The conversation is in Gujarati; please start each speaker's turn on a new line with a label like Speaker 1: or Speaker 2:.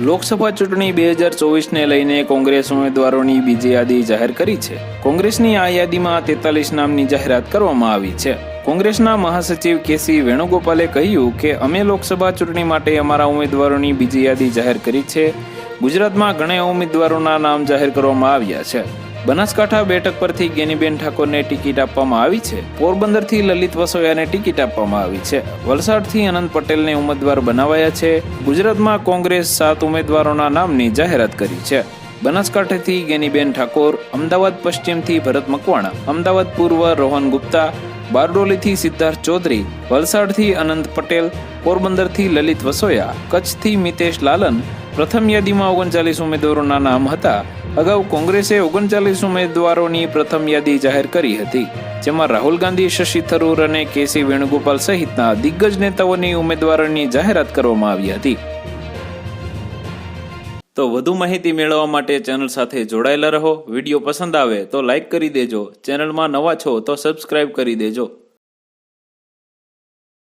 Speaker 1: લોકસભા ચૂંટણી બે હજાર ચોવીસને લઈને કોંગ્રેસ ઉમેદવારોની બીજી યાદી જાહેર કરી છે. કોંગ્રેસની આ યાદીમાં તેતાલીસ નામની જાહેરાત કરવામાં આવી છે. કોંગ્રેસના મહાસચિવ કેસી વેણુગોપાલે કહ્યું કે, અમે લોકસભા ચૂંટણી માટે અમારા ઉમેદવારોની બીજી યાદી જાહેર કરી છે. ગુજરાતમાં ઘણા ઉમેદવારોના નામ જાહેર કરવામાં આવ્યા છે. બનાસકાંઠા બેઠક પરથી ગેનીબેન ઠાકોરને ટિકિટ આપવામાં આવી છે. પોરબંદરથી લલિત વસોયાને ટિકિટ આપવામાં આવી છે. વલસાડથી અનંત પટેલને ઉમેદવાર બનાવાયા છે. ગુજરાતમાં કોંગ્રેસ સાત ઉમેદવારોના નામની જાહેરાત કરી છે. બનાસકાંઠાથી ગેનીબેન ઠાકોર, અમદાવાદ પશ્ચિમથી ભરત મકવાણા, અમદાવાદ પૂર્વ રોહન ગુપ્તા, બારડોલીથી સિદ્ધાર્થ ચૌધરી, વલસાડથી અનંત પટેલ, પોરબંદરથી લલિત વસોયા, કચ્છથી મિતેશ લાલન પ્રથમ યાદીમાં ઓગણચાલીસ ઉમેદવારોના નામ હતા. અગાઉ કોંગ્રેસે ઓગણચાલીસ ઉમેદવારોની પ્રથમ યાદી જાહેર કરી હતી. જેમાં રાહુલ ગાંધી, શશી થરૂર અને કેસી વેણુગોપાલ સહિતના દિગ્ગજ નેતાઓની ઉમેદવારોની જાહેરાત કરવામાં આવી હતી. તો વધુ માહિતી મેળવવા માટે ચેનલ સાથે જોડાયેલા રહો. વીડિયો પસંદ આવે તો લાઇક કરી દેજો. ચેનલમાં નવા છો તો સબસ્ક્રાઇબ કરી દેજો.